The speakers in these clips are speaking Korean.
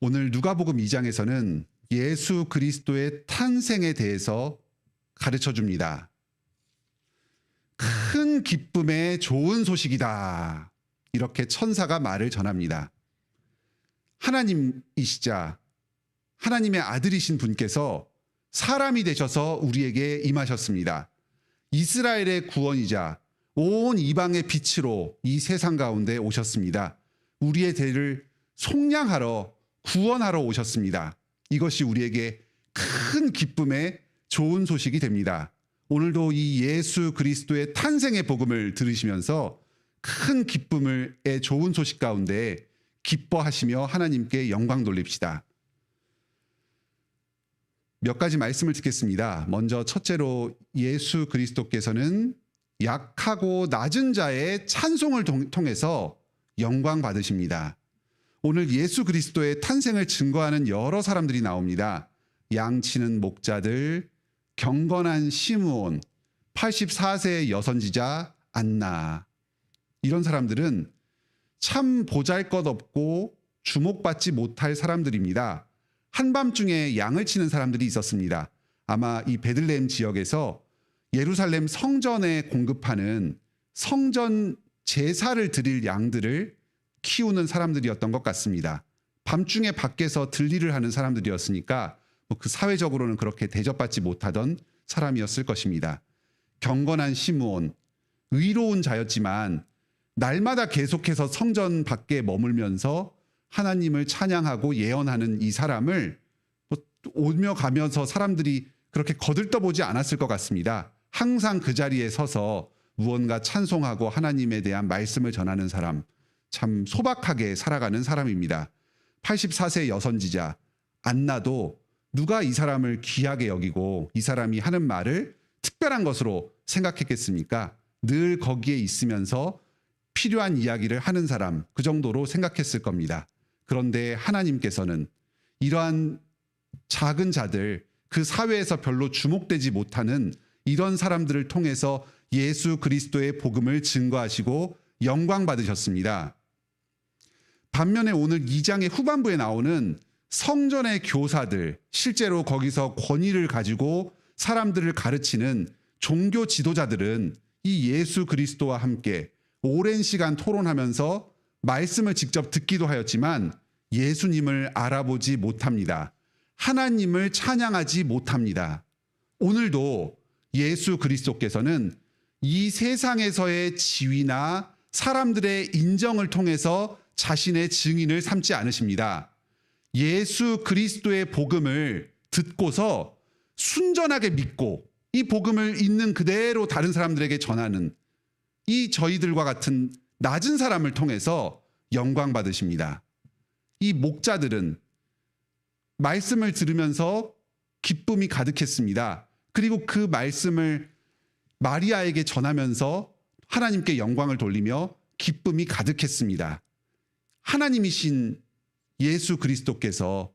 오늘 누가복음 2장에서는 예수 그리스도의 탄생에 대해서 가르쳐 줍니다. 큰 기쁨의 좋은 소식이다. 이렇게 천사가 말을 전합니다. 하나님이시자 하나님의 아들이신 분께서 사람이 되셔서 우리에게 임하셨습니다. 이스라엘의 구원이자 온 이방의 빛으로 이 세상 가운데 오셨습니다. 우리의 죄를 속량하러 구원하러 오셨습니다. 이것이 우리에게 큰 기쁨의 좋은 소식이 됩니다. 오늘도 이 예수 그리스도의 탄생의 복음을 들으시면서 큰 기쁨의 좋은 소식 가운데 기뻐하시며 하나님께 영광 돌립시다. 몇 가지 말씀을 듣겠습니다. 먼저 첫째로 예수 그리스도께서는 약하고 낮은 자의 찬송을 통해서 영광 받으십니다. 오늘 예수 그리스도의 탄생을 증거하는 여러 사람들이 나옵니다. 양치는 목자들, 경건한 시므온, 84세의 여선지자 안나. 이런 사람들은 참 보잘 것 없고 주목받지 못할 사람들입니다. 한밤중에 양을 치는 사람들이 있었습니다. 아마 이 베들레헴 지역에서 예루살렘 성전에 공급하는 성전 제사를 드릴 양들을 키우는 사람들이었던 것 같습니다. 밤중에 밖에서 들리를 하는 사람들이었으니까 뭐 그 사회적으로는 그렇게 대접받지 못하던 사람이었을 것입니다. 경건한 시므온, 의로운 자였지만 날마다 계속해서 성전 밖에 머물면서 하나님을 찬양하고 예언하는 이 사람을 뭐 오며 가면서 사람들이 그렇게 거들떠보지 않았을 것 같습니다. 항상 그 자리에 서서 무언가 찬송하고 하나님에 대한 말씀을 전하는 사람, 참 소박하게 살아가는 사람입니다. 84세 여선지자 안나도 누가 이 사람을 귀하게 여기고 이 사람이 하는 말을 특별한 것으로 생각했겠습니까? 늘 거기에 있으면서 필요한 이야기를 하는 사람, 그 정도로 생각했을 겁니다. 그런데 하나님께서는 이러한 작은 자들, 그 사회에서 별로 주목되지 못하는 이런 사람들을 통해서 예수 그리스도의 복음을 증거하시고 영광 받으셨습니다. 반면에 오늘 2장의 후반부에 나오는 성전의 교사들, 실제로 거기서 권위를 가지고 사람들을 가르치는 종교 지도자들은 이 예수 그리스도와 함께 오랜 시간 토론하면서 말씀을 직접 듣기도 하였지만 예수님을 알아보지 못합니다. 하나님을 찬양하지 못합니다. 오늘도 예수 그리스도께서는 이 세상에서의 지위나 사람들의 인정을 통해서 자신의 증인을 삼지 않으십니다. 예수 그리스도의 복음을 듣고서 순전하게 믿고 이 복음을 있는 그대로 다른 사람들에게 전하는 이 저희들과 같은 낮은 사람을 통해서 영광 받으십니다. 이 목자들은 말씀을 들으면서 기쁨이 가득했습니다. 그리고 그 말씀을 마리아에게 전하면서 하나님께 영광을 돌리며 기쁨이 가득했습니다. 하나님이신 예수 그리스도께서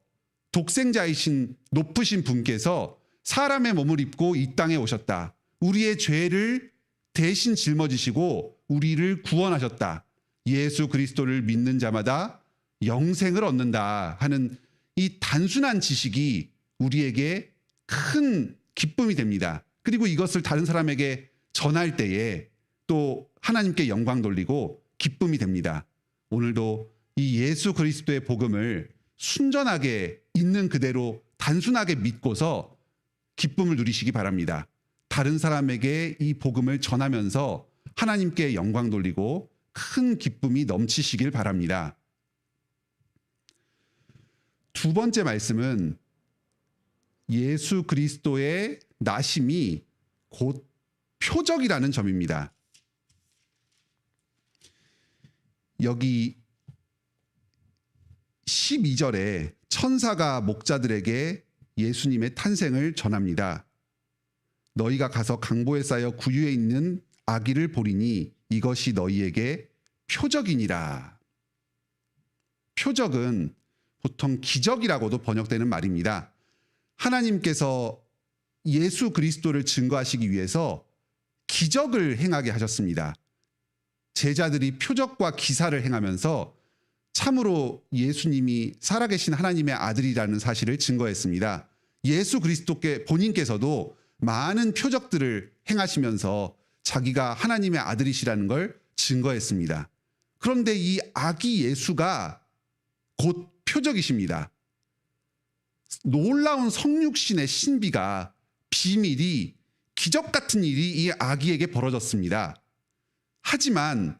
독생자이신 높으신 분께서 사람의 몸을 입고 이 땅에 오셨다. 우리의 죄를 대신 짊어지시고 우리를 구원하셨다. 예수 그리스도를 믿는 자마다 영생을 얻는다 하는 이 단순한 지식이 우리에게 큰 기쁨이 됩니다. 그리고 이것을 다른 사람에게 전할 때에 또 하나님께 영광 돌리고 기쁨이 됩니다. 오늘도 이 예수 그리스도의 복음을 순전하게 있는 그대로 단순하게 믿고서 기쁨을 누리시기 바랍니다. 다른 사람에게 이 복음을 전하면서 하나님께 영광 돌리고 큰 기쁨이 넘치시길 바랍니다. 두 번째 말씀은 예수 그리스도의 나심이 곧 표적이라는 점입니다. 여기 12절에 천사가 목자들에게 예수님의 탄생을 전합니다. 너희가 가서 강보에 쌓여 구유에 있는 아기를 보리니 이것이 너희에게 표적이니라. 표적은 보통 기적이라고도 번역되는 말입니다. 하나님께서 예수 그리스도를 증거하시기 위해서 기적을 행하게 하셨습니다. 제자들이 표적과 기사를 행하면서 참으로 예수님이 살아계신 하나님의 아들이라는 사실을 증거했습니다. 예수 그리스도께 본인께서도 많은 표적들을 행하시면서 자기가 하나님의 아들이시라는 걸 증거했습니다. 그런데 이 아기 예수가 곧 표적이십니다. 놀라운 성육신의 신비가 비밀이 기적 같은 일이 이 아기에게 벌어졌습니다. 하지만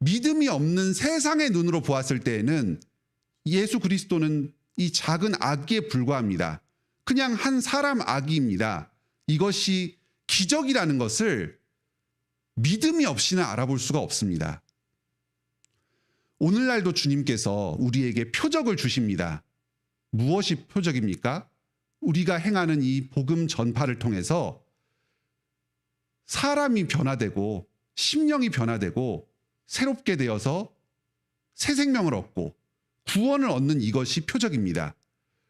믿음이 없는 세상의 눈으로 보았을 때에는 예수 그리스도는 이 작은 아기에 불과합니다. 그냥 한 사람 아기입니다. 이것이 기적이라는 것을 믿음이 없이는 알아볼 수가 없습니다. 오늘날도 주님께서 우리에게 표적을 주십니다. 무엇이 표적입니까? 우리가 행하는 이 복음 전파를 통해서 사람이 변화되고 심령이 변화되고 새롭게 되어서 새 생명을 얻고 구원을 얻는 이것이 표적입니다.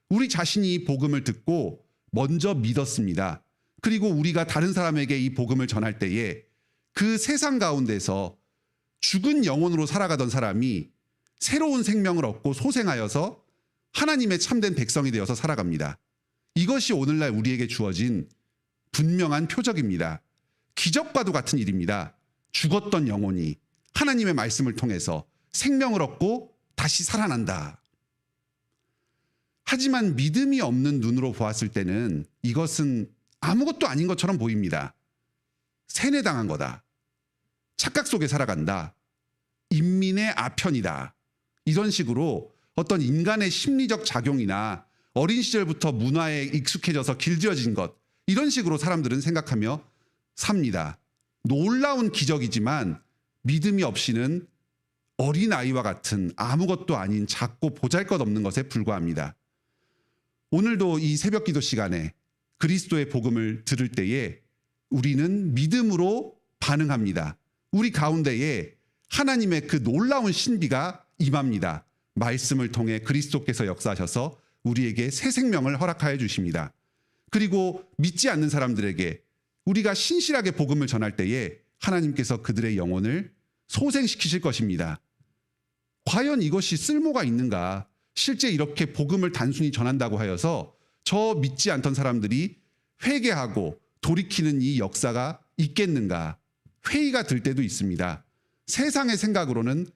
우리 자신이 복음을 듣고 먼저 믿었습니다. 그리고 우리가 다른 사람에게 이 복음을 전할 때에 그 세상 가운데서 죽은 영혼으로 살아가던 사람이 새로운 생명을 얻고 소생하여서 하나님의 참된 백성이 되어서 살아갑니다. 이것이 오늘날 우리에게 주어진 분명한 표적입니다. 기적과도 같은 일입니다. 죽었던 영혼이 하나님의 말씀을 통해서 생명을 얻고 다시 살아난다. 하지만 믿음이 없는 눈으로 보았을 때는 이것은 아무것도 아닌 것처럼 보입니다. 세뇌당한 거다. 착각 속에 살아간다. 인민의 아편이다. 이런 식으로 어떤 인간의 심리적 작용이나 어린 시절부터 문화에 익숙해져서 길들여진 것 이런 식으로 사람들은 생각하며 삽니다. 놀라운 기적이지만 믿음이 없이는 어린 아이와 같은 아무것도 아닌 작고 보잘것없는 것에 불과합니다. 오늘도 이 새벽 기도 시간에 그리스도의 복음을 들을 때에 우리는 믿음으로 반응합니다. 우리 가운데에 하나님의 그 놀라운 신비가 임합니다. 말씀을 통해 그리스도께서 역사하셔서 우리에게 새 생명을 허락하여 주십니다. 그리고 믿지 않는 사람들에게 우리가 신실하게 복음을 전할 때에 하나님께서 그들의 영혼을 소생시키실 것입니다. 과연 이것이 쓸모가 있는가? 실제 이렇게 복음을 단순히 전한다고 하여서 저 믿지 않던 사람들이 회개하고 돌이키는 이 역사가 있겠는가? 회의가 들 때도 있습니다. 세상의 생각으로는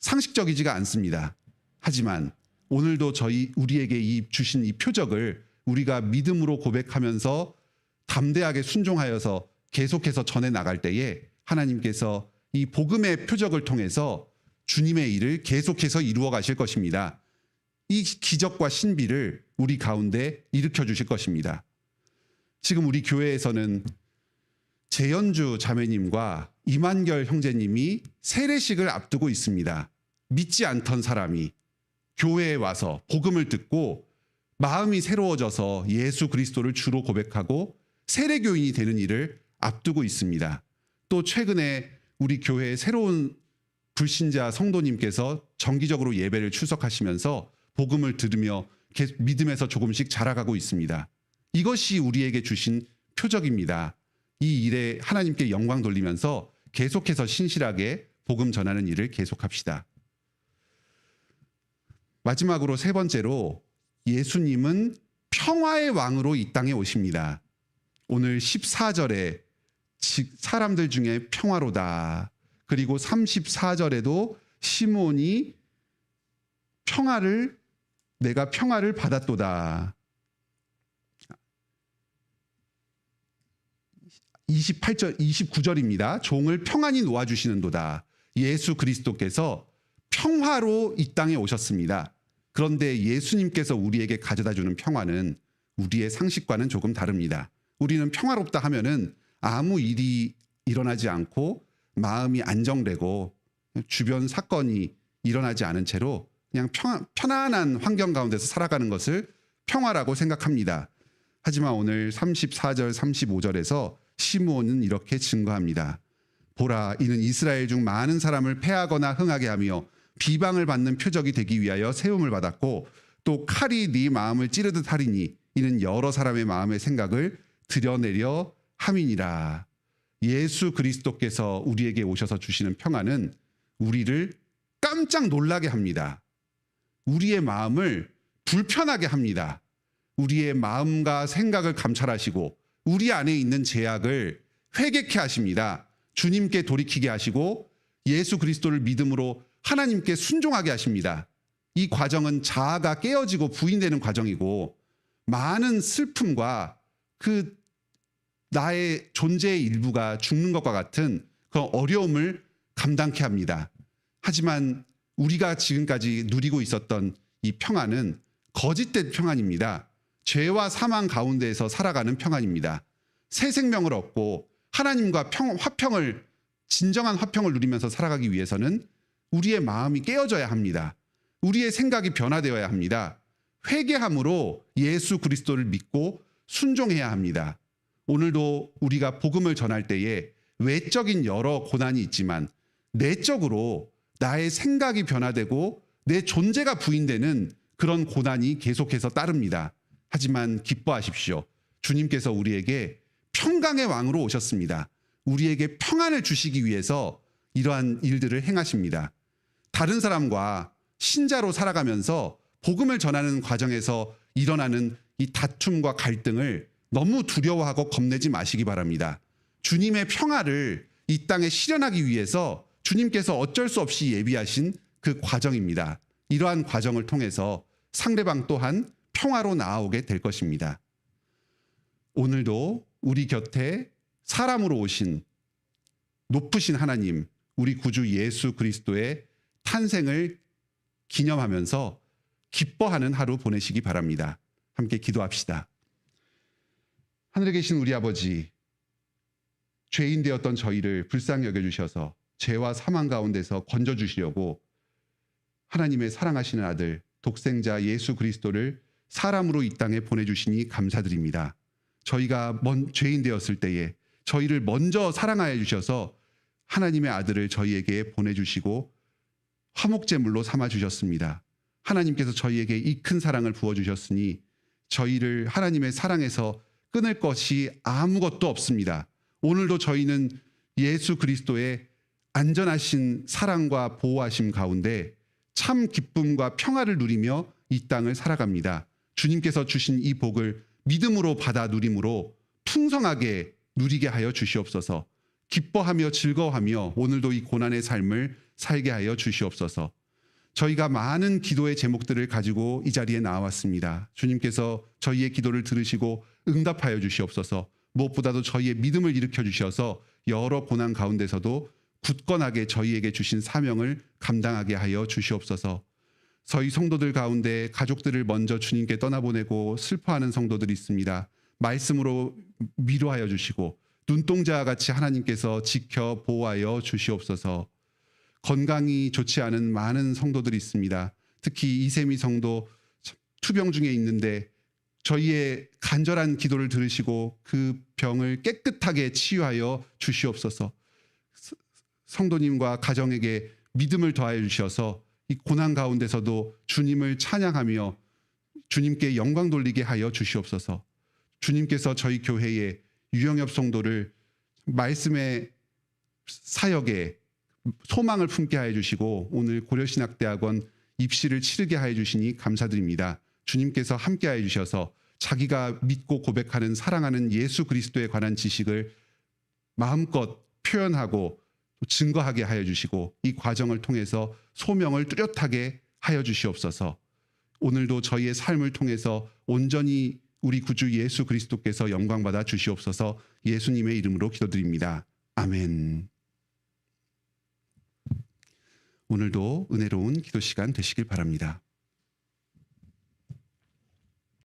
상식적이지가 않습니다. 하지만 오늘도 저희 우리에게 이 주신 이 표적을 우리가 믿음으로 고백하면서 담대하게 순종하여서 계속해서 전해 나갈 때에 하나님께서 이 복음의 표적을 통해서 주님의 일을 계속해서 이루어 가실 것입니다. 이 기적과 신비를 우리 가운데 일으켜 주실 것입니다. 지금 우리 교회에서는 재연주 자매님과 이만결 형제님이 세례식을 앞두고 있습니다. 믿지 않던 사람이 교회에 와서 복음을 듣고 마음이 새로워져서 예수 그리스도를 주로 고백하고 세례교인이 되는 일을 앞두고 있습니다. 또 최근에 우리 교회의 새로운 불신자 성도님께서 정기적으로 예배를 출석하시면서 복음을 들으며 믿음에서 조금씩 자라가고 있습니다. 이것이 우리에게 주신 표적입니다. 이 일에 하나님께 영광 돌리면서 계속해서 신실하게 복음 전하는 일을 계속합시다. 마지막으로 세 번째로 예수님은 평화의 왕으로 이 땅에 오십니다. 오늘 14절에 사람들 중에 평화로다. 그리고 34절에도 시몬이 평화를 내가 평화를 받았도다. 28절 29절입니다. 종을 평안히 놓아 주시는도다. 예수 그리스도께서 평화로 이 땅에 오셨습니다. 그런데 예수님께서 우리에게 가져다 주는 평화는 우리의 상식과는 조금 다릅니다. 우리는 평화롭다 하면은 아무 일이 일어나지 않고 마음이 안정되고 주변 사건이 일어나지 않은 채로 그냥 평, 편안한 환경 가운데서 살아가는 것을 평화라고 생각합니다. 하지만 오늘 34절, 35절에서 시므온은 이렇게 증거합니다. 보라, 이는 이스라엘 중 많은 사람을 패하거나 흥하게 하며 비방을 받는 표적이 되기 위하여 세움을 받았고 또 칼이 네 마음을 찌르듯 하리니 이는 여러 사람의 마음의 생각을 드러내려 함이니라. 예수 그리스도께서 우리에게 오셔서 주시는 평안은 우리를 깜짝 놀라게 합니다. 우리의 마음을 불편하게 합니다. 우리의 마음과 생각을 감찰하시고 우리 안에 있는 제약을 회개케 하십니다. 주님께 돌이키게 하시고 예수 그리스도를 믿음으로 하나님께 순종하게 하십니다. 이 과정은 자아가 깨어지고 부인되는 과정이고 많은 슬픔과 그 나의 존재의 일부가 죽는 것과 같은 그 어려움을 감당케 합니다. 하지만 우리가 지금까지 누리고 있었던 이 평안은 거짓된 평안입니다. 죄와 사망 가운데에서 살아가는 평안입니다. 새 생명을 얻고 하나님과 평, 화평을 진정한 화평을 누리면서 살아가기 위해서는 우리의 마음이 깨어져야 합니다. 우리의 생각이 변화되어야 합니다. 회개함으로 예수 그리스도를 믿고 순종해야 합니다. 오늘도 우리가 복음을 전할 때에 외적인 여러 고난이 있지만 내적으로 나의 생각이 변화되고 내 존재가 부인되는 그런 고난이 계속해서 따릅니다. 하지만 기뻐하십시오. 주님께서 우리에게 평강의 왕으로 오셨습니다. 우리에게 평안을 주시기 위해서 이러한 일들을 행하십니다. 다른 사람과 신자로 살아가면서 복음을 전하는 과정에서 일어나는 이 다툼과 갈등을 너무 두려워하고 겁내지 마시기 바랍니다. 주님의 평화를 이 땅에 실현하기 위해서 주님께서 어쩔 수 없이 예비하신 그 과정입니다. 이러한 과정을 통해서 상대방 또한 평화로 나아오게 될 것입니다. 오늘도 우리 곁에 사람으로 오신 높으신 하나님, 우리 구주 예수 그리스도의 탄생을 기념하면서 기뻐하는 하루 보내시기 바랍니다. 함께 기도합시다. 하늘에 계신 우리 아버지, 죄인 되었던 저희를 불쌍히 여겨주셔서 죄와 사망 가운데서 건져주시려고 하나님의 사랑하시는 아들, 독생자 예수 그리스도를 사람으로 이 땅에 보내주시니 감사드립니다. 저희가 먼 죄인 되었을 때에 저희를 먼저 사랑하여 주셔서 하나님의 아들을 저희에게 보내주시고 화목제물로 삼아 주셨습니다. 하나님께서 저희에게 이 큰 사랑을 부어 주셨으니 저희를 하나님의 사랑에서 끊을 것이 아무것도 없습니다. 오늘도 저희는 예수 그리스도의 안전하신 사랑과 보호하심 가운데 참 기쁨과 평화를 누리며 이 땅을 살아갑니다. 주님께서 주신 이 복을 믿음으로 받아 누림으로 풍성하게 누리게 하여 주시옵소서. 기뻐하며 즐거워하며 오늘도 이 고난의 삶을 살게 하여 주시옵소서. 저희가 많은 기도의 제목들을 가지고 이 자리에 나왔습니다. 주님께서 저희의 기도를 들으시고 응답하여 주시옵소서. 무엇보다도 저희의 믿음을 일으켜 주셔서 여러 고난 가운데서도 굳건하게 저희에게 주신 사명을 감당하게 하여 주시옵소서. 저희 성도들 가운데 가족들을 먼저 주님께 떠나보내고 슬퍼하는 성도들이 있습니다. 말씀으로 위로하여 주시고 눈동자와 같이 하나님께서 지켜 보호하여 주시옵소서. 건강이 좋지 않은 많은 성도들이 있습니다. 특히 이세미 성도 투병 중에 있는데 저희의 간절한 기도를 들으시고 그 병을 깨끗하게 치유하여 주시옵소서. 성도님과 가정에게 믿음을 더하여 주셔서 이 고난 가운데서도 주님을 찬양하며 주님께 영광 돌리게 하여 주시옵소서. 주님께서 저희 교회에 유영엽 성도를 말씀의 사역에 소망을 품게 하여 주시고 오늘 고려신학대학원 입시를 치르게 하여 주시니 감사드립니다. 주님께서 함께 하여 주셔서 자기가 믿고 고백하는 사랑하는 예수 그리스도에 관한 지식을 마음껏 표현하고 증거하게 하여 주시고 이 과정을 통해서 소명을 뚜렷하게 하여 주시옵소서. 오늘도 저희의 삶을 통해서 온전히 우리 구주 예수 그리스도께서 영광 받아 주시옵소서. 예수님의 이름으로 기도드립니다. 아멘. 오늘도 은혜로운 기도 시간 되시길 바랍니다.